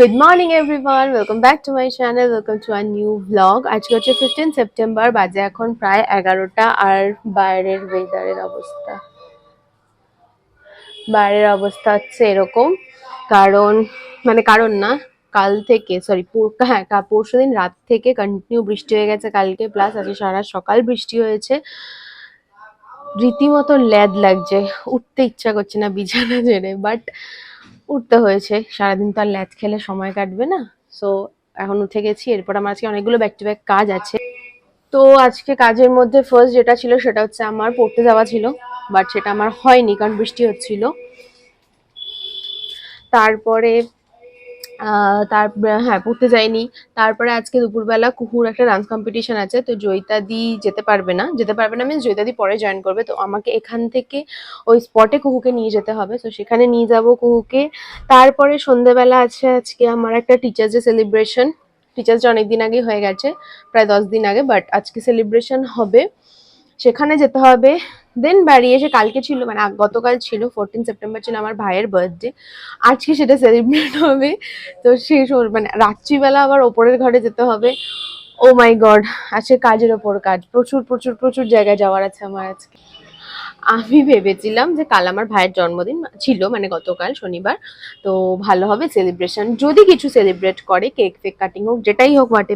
Good morning everyone welcome back to my channel welcome to our new vlog আজকে হচ্ছে fifteen September বাজে এখন প্রায় এগারোটা। আর বাইরের ওয়েদারের অবস্থা? বাইরের অবস্থা হচ্ছে এরকম। কারণ মানে কারণ না, কাল থেকে সরি হ্যাঁ পরশু দিন রাত থেকে কন্টিনিউ বৃষ্টি হয়ে গেছে কালকে। প্লাস আজকে সারা সকাল বৃষ্টি হয়েছে। রীতিমতো ল্যাদ লাগছে। উঠতে ইচ্ছা করছে না বিছানা জেনে বাট উঠতে হয়েছে। সারাদিন তো আর ল্যাচ খেলে সময় কাটবে না। সো এখন উঠে গেছি। এরপর আমার আজকে অনেকগুলো ব্যাক টু ব্যাক কাজ আছে। তো আজকে কাজের মধ্যে ফার্স্ট যেটা ছিল, সেটা হচ্ছে আমার পড়তে যাওয়া ছিল। বাট সেটা আমার হয়নি, কারণ বৃষ্টি হচ্ছিল। তারপরে তার হ্যাঁ পড়তে যাইনি তারপরে আজকে দুপুরবেলা কুকুর একটা ডান্স কম্পিটিশন আছে, তো জয়িতাদি যেতে পারবে না। যেতে পারবে না মিনস জয়িতাদি পরে জয়েন করবে, তো আমাকে এখান থেকে ওই স্পটে কুকুকে নিয়ে যেতে হবে। তো সেখানে নিয়ে যাব কুকুকে তারপরে সন্ধেবেলা আছে আজকে আমার একটা teachers day celebration teachers day অনেকদিন আগে হয়ে গেছে, প্রায় দশ দিন আগে বাট আজকে সেলিব্রেশন হবে সেখানে যেতে হবে। দেন বাড়ি এসে কালকে ছিল মানে গতকাল ছিল ফোরটিন সেপ্টেম্বর ছিল আমার ভাইয়ের বার্থডে আজকে সেটা সেলিব্রেট হবে। তো সে মানে রাত্রিবেলা আবার ওপরের ঘরে যেতে হবে। ও মাই গড আজকে কাজের ওপর কাজ। প্রচুর প্রচুর প্রচুর জায়গায় যাওয়ার আছে আমার আজকে। আমি ভেবেছিলাম যে কাল আমার ভাইয়ের জন্মদিন ছিল মানে গতকাল শনিবার। তো ভালো হবে সেলিব্রেশন যদি কিছু সেলিব্রেট করে কেক ফেক কাটিং হোক, যেটাই হোক হোয়াট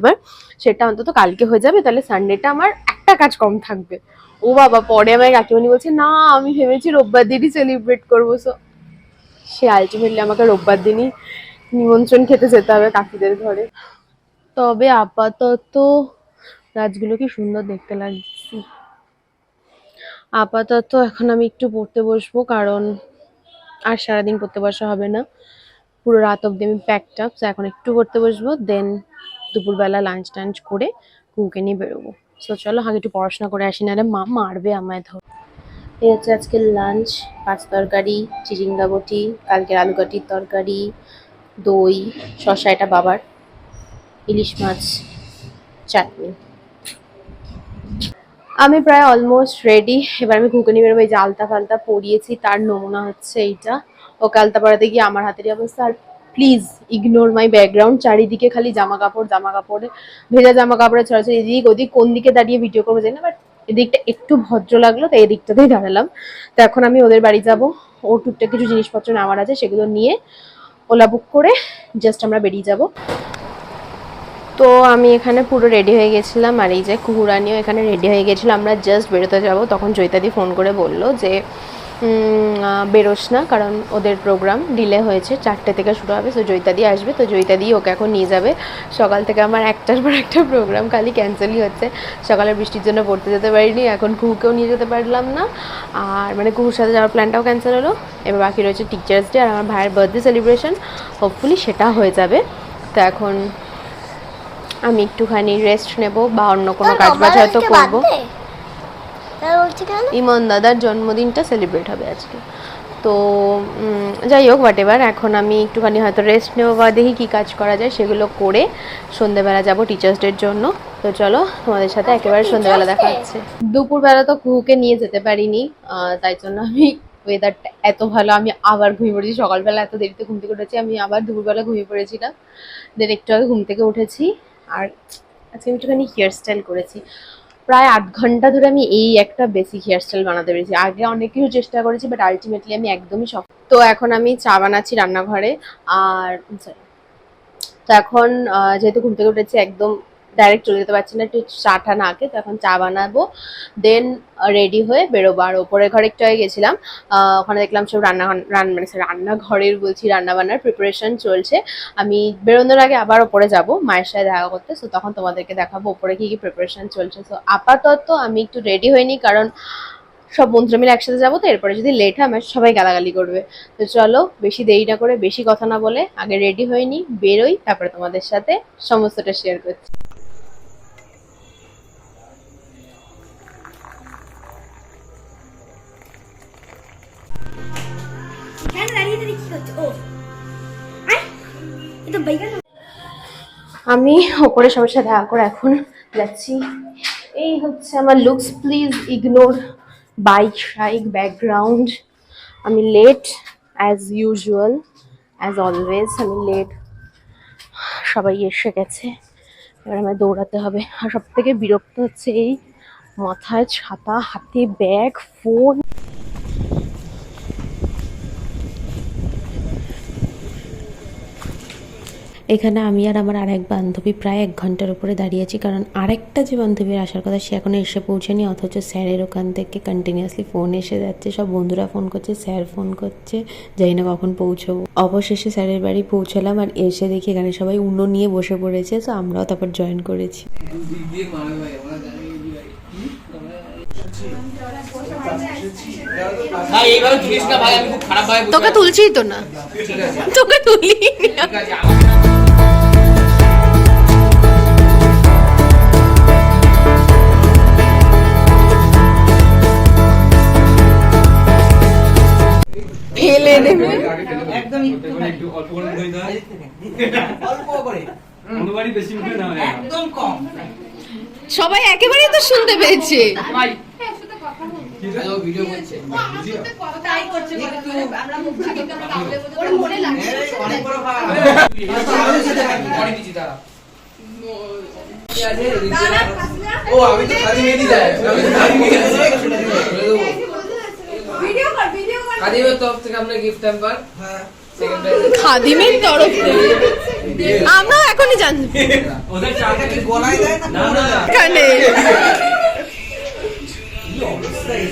সেটা অন্তত কালকে হয়ে যাবে। তাহলে সানডেটা আমার একটা কাজ কম থাকবে। ও বাবা, পরে আমার কাকিমণি বলছে, না, আমি ভেবেছি রোববার দিনই সেলিব্রেট করব। সো সে আলটিমেটলি আমাকে রোববার দিনই নিমন্ত্রণ খেতে যেতে হবে কাকিদের ঘরে। তবে আপাতত গাছগুলো কি সুন্দর দেখতে লাগছে। আপাতত এখন আমি একটু পড়তে বসবো, কারণ আর সারাদিন পড়তে বসা হবে না। পুরো রাত অব্দি আমি প্যাকড আপ এখন একটু পড়তে বসবো দেন দুপুরবেলা লাঞ্চ টাঞ্চ করে কুকুকে নিয়ে বেরোবো। সো চলো আগে একটু পড়াশোনা করে আসি, নাহলে মা মারবে আমায় ধর। এই হচ্ছে আজকে লাঞ্চ পাঁচ তরকারি চিচিঙ্গা বটি কালকের আলু কাটির তরকারি, দই, শসা, এটা বাবার, ইলিশ মাছ, চাটনি। আমি প্রায় অলমোস্ট রেডি এবার আমি কুকুনি বেরোবো, এই যে আলতা ফালতা পরিয়েছি, তার নমুনা হচ্ছে এইটা। ওকে আলতা পরাতে গিয়ে আমার হাতেরই অবস্থা, আর প্লিজ ইগনোর মাই ব্যাকগ্রাউন্ড চারিদিকে খালি জামা কাপড় জামা কাপড়ে ভেজা জামা কাপড়ে ছড়াছড়ি, এদিক ওদিক, কোন দিকে দাঁড়িয়ে ভিডিও করব জানি না বাট এদিকটা একটু ভদ্র লাগল, তাই এদিকটাতেই দাঁড়ালাম। তো এখন আমি ওদের বাড়ি যাব। ও টুকটাক কিছু জিনিসপত্র নেওয়ার আছে, সেগুলো নিয়ে ওলা বুক করে জাস্ট আমরা বেরিয়ে যাব। তো আমি এখানে পুরো রেডি হয়ে গেছিলাম, আর এই যে কুহুরানিও এখানে রেডি হয়ে গেছিল। আমরা জাস্ট বেরোতে যাব। তখন জয়িতাদি ফোন করে বলল যে বেরোস না কারণ ওদের প্রোগ্রাম ডিলে হয়েছে চারটে থেকে শুরু হবে তো জয়িতাদি আসবে তো জয়িতাদি ওকে এখন নিয়ে যাবে। সকাল থেকে আমার একটার পর একটা প্রোগ্রাম খালি ক্যান্সেলই হচ্ছে। সকালে বৃষ্টির জন্য পড়তে যেতে পারিনি এখন কুহুকেও নিয়ে যেতে পারলাম না। আর মানে কুহুর সাথে যাওয়ার প্ল্যানটাও ক্যান্সেল হলো। এবার বাকি রয়েছে টিচার্স ডে আর আমার ভাইয়ের বার্থডে সেলিব্রেশন হোপফুলি সেটা হয়ে যাবে। তো এখন আমি একটুখানি রেস্ট নেব বা অন্য কোনো কাজ বাজ হয়তো করব। তাই কেন ইমন দাদার জন্মদিনটা সেলিব্রেট হবে আজকে। তো যাই হোক হোয়াট এভার এখন আমি একটুখানি হয়তো রেস্ট নেব বা দেখি কী কাজ করা যায় সেগুলো করে সন্ধেবেলা যাব টিচার্স ডের জন্য। তো চলো তোমাদের সাথে একেবারে সন্ধেবেলা দেখা হচ্ছে। দুপুরবেলা তো কুহুকে নিয়ে যেতে পারিনি তাই জন্য আমি ওয়েদারটা এত ভালো আমি আবার ঘুমিয়ে পড়েছি। সকালবেলা এত দেরিতে ঘুম থেকে উঠেছি আমি আবার দুপুরবেলা ঘুমিয়ে পড়েছিলাম। দেন একটু আগে ঘুম থেকে উঠেছি। আর আজকে আমি একটুখানি হেয়ার স্টাইল করেছি। প্রায় আট ঘণ্টা ধরে আমি এই একটা বেসিক হেয়ার স্টাইল বানাতে পেরেছি। আগে অনেক কিছু চেষ্টা করেছি বাট আলটিমেটলি আমি একদমই সফল তো এখন আমি চা বানাচ্ছি রান্নাঘরে, আর তো এখন যেহেতু ঘুম থেকে উঠেছি, একদম ডাইরেক্ট চলে যেতে পারছি না। একটু চাটা না আগে তো এখন চা বানাবো। দেন রেডি হয়ে বেরোবো। আর ওপরের ঘরে একটু আগে গেছিলাম। ওখানে দেখলাম সব রান্না রান মানে রান্নাঘরের বলছি রান্না বান্নার প্রিপারেশন চলছে। আমি বেরোনোর আগে আবার ওপরে যাব, মায়ের সাথে দেখা করতে। সো তখন তোমাদেরকে দেখাবো ওপরে কি কি প্রিপারেশন চলছে। সো আপাতত আমি একটু রেডি হইনি, কারণ সব বন্ধুরা মিলে একসাথে যাব তো। এরপরে যদি লেট হয়, আমার সবাই গালাগালি করবে। তো চলো, বেশি দেরি না করে, বেশি কথা না বলে আগে রেডি হইনি, বেরোই, তারপরে তোমাদের সাথে সমস্তটা শেয়ার করছি। আমি ওপরে সবার সাথে দেখা করে এখন যাচ্ছি। এই হচ্ছে আমার লুকস প্লিজ ইগনোর বাইক শাইক ব্যাকগ্রাউন্ড আমি late as usual as always আমি লেট সবাই এসে গেছে। এবার আমার দৌড়াতে হবে। আর সব থেকে বিরক্ত হচ্ছে এই মাথায় ছাতা, হাতে ব্যাগ ফোন এখানে আমি আর আমার আরেক বান্ধবী প্রায় এক ঘণ্টার উপরে দাঁড়িয়েছি কারণ আরেকটা যে বান্ধবীর আসার কথা সে এখনও এসে পৌঁছেনি, অথচ স্যারের ওখান থেকে কন্টিনিউয়াসলি ফোন এসে যাচ্ছে, সব বন্ধুরা ফোন করছে, স্যার ফোন করছে, জানি না কখন পৌঁছবো। অবশেষে স্যারের বাড়ি পৌঁছলাম আর এসে দেখি এখানে সবাই উনো নিয়ে বসে পড়েছে, তো আমরাও তারপর জয়েন করেছি। ভাই এইভাবে তুলিস না ভাই আমি খুব খারাপ ভাবে তোকে তুলছি তো না। তোকে তুলি। ফেলে দেবে। একদম একটু অল্প করে দই দাও। অল্প করে। বেশি মুখে না না। একদম কম। সবাই একেবারেই তো শুনতে পেয়েছে। ভাই হ্যালো ভিডিও করছে এই, অনেক বড় ভাই পরে দিচ্ছি দাঁড়া ও আমি তো খালি মেয়েদি যায় আমি তো খালি মেয়েদি যায় কাদিমের তরফ থেকে আপনার গিফট হ্যাম্পার সেকেন্ড প্রাইজ খাদিমের তরফ থেকে আমরা এখনই জানব ওদের চাটা কি গলায় দেয় না না না। এখানে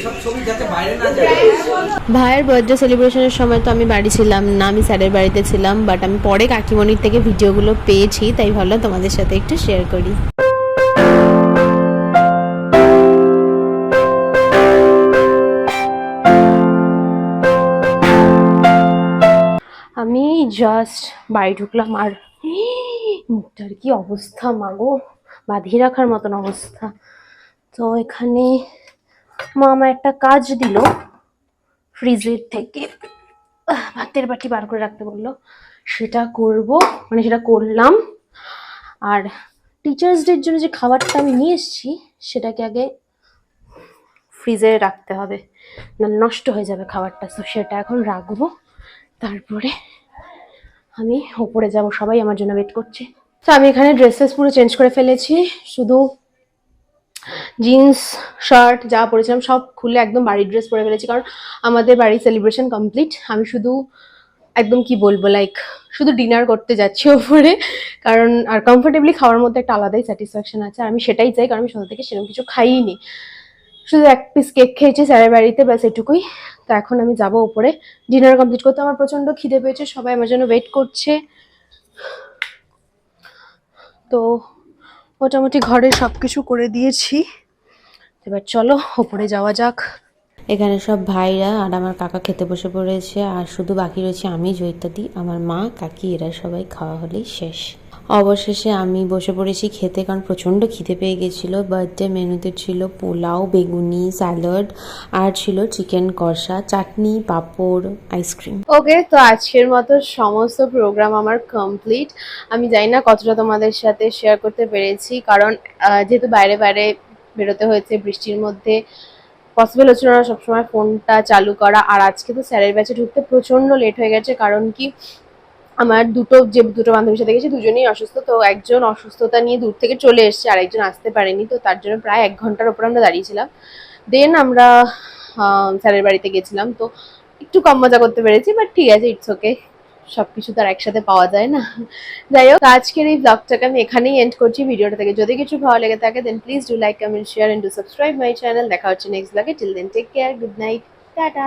সব ছবি যাতে বাইরে না যায়। ভাইয়ের বার্থডে সেলিব্রেশনের সময় তো আমি বাড়ি ছিলাম না আমি স্যারের বাড়িতে ছিলাম বাট আমি পরে কাকিমণির থেকে ভিডিওগুলো পেয়েছি তাই ভাবলাম তোমাদের সাথে একটু শেয়ার করি। আমি জাস্ট বাড়ি ঢুকলাম আর মুখটার কি অবস্থা মাগো বাঁধিয়ে রাখার মতন অবস্থা। তো এখানে মা আমার একটা কাজ দিল ফ্রিজের থেকে। ভাতের বাটি বার করে রাখতে বলল। সেটা করব মানে সেটা করলাম। আর টিচার্স ডের জন্য যে খাবারটা আমি নিয়ে এসেছি, সেটাকে আগে ফ্রিজে রাখতে হবে। না, নষ্ট হয়ে যাবে খাবারটা। তো সেটা এখন রাখব। তারপরে আমি ওপরে যাব। সবাই আমার জন্য ওয়েট করছে। তো আমি এখানে ড্রেসেস পুরো চেঞ্জ করে ফেলেছি। শুধু জিন্স, শার্ট, যা পরেছিলাম, সব খুলে একদম বাড়ির ড্রেস পরে ফেলেছি। কারণ আমাদের বাড়ির সেলিব্রেশন কমপ্লিট আমি শুধু একদম কি বলব লাইক শুধু ডিনার করতে যাচ্ছি ওপরে। কারণ আর কমফোর্টেবলি খাওয়ার মধ্যে একটা আলাদাই স্যাটিসফ্যাকশন আছে। আমি সেটাই চাই, কারণ আমি সন্ধ্যা থেকে সেরকম কিছু খাইনি। শুধু এক পিস কেক খেয়েছি স্যারের বাড়িতে, ব্যাস এটুকুই। তো এখন আমি যাব ওপরে। ডিনার কমপ্লিট করতে আমার প্রচণ্ড খিদে পেয়েছে, সবাই আমার জন্য ওয়েট করছে। তো মোটামুটি ঘরে সব কিছু করে দিয়েছি। এবার চলো, ওপরে যাওয়া যাক। এখানে সব ভাইরা আর আমার কাকা খেতে বসে পড়েছে, আর শুধু বাকি রয়েছে আমি, জয়িতাদি, আমার মা, কাকি, এরা সবাই খাওয়া হলেই শেষ। অবশেষে আমি বসে পড়েছি খেতে কারণ প্রচণ্ড খিদে পেয়ে গেছিল। বার্থডে মেনুতে ছিল পোলাও, বেগুনি স্যালাড আর ছিল চিকেন কষা, চাটনি, পাঁপড় আইসক্রিম ওকে তো আজকের মতো সমস্ত প্রোগ্রাম আমার কমপ্লিট আমি জানি না কতটা তোমাদের সাথে শেয়ার করতে পেরেছি কারণ যেহেতু বাইরে বাইরে বেরোতে হয়েছে, বৃষ্টির মধ্যে পসিবল হচ্ছিল না সবসময় ফোনটা চালু করা। আর আজকে তো স্যারের ব্যাচে ঢুকতে প্রচণ্ড লেট হয়ে গেছে। কারণ কি? আমার দুটো, যে দুটো বান্ধবীর সাথে গেছি, দুজনেই অসুস্থ, তো একজন অসুস্থতা নিয়ে দূর থেকে চলে এসেছে আর একজন আসতে পারেনি, তো তার জন্য প্রায় এক ঘণ্টার ওপর আমরা দাঁড়িয়েছিলাম। দেন আমরা স্যারের বাড়িতে গেছিলাম, তো একটু কম মজা করতে পেরেছি বাট ঠিক আছে ইটস ওকে সবকিছু তার একসাথে পাওয়া যায় না। যাই হোক, আজকের এই ব্লগটাকে আমি এখানেই এন্ড করছি, ভিডিওটা থেকে যদি কিছু ভালো লেগে থাকে then please do like comment share and do subscribe my channel দেখা হচ্ছে নেক্সট ব্লগে till then take care good night tata.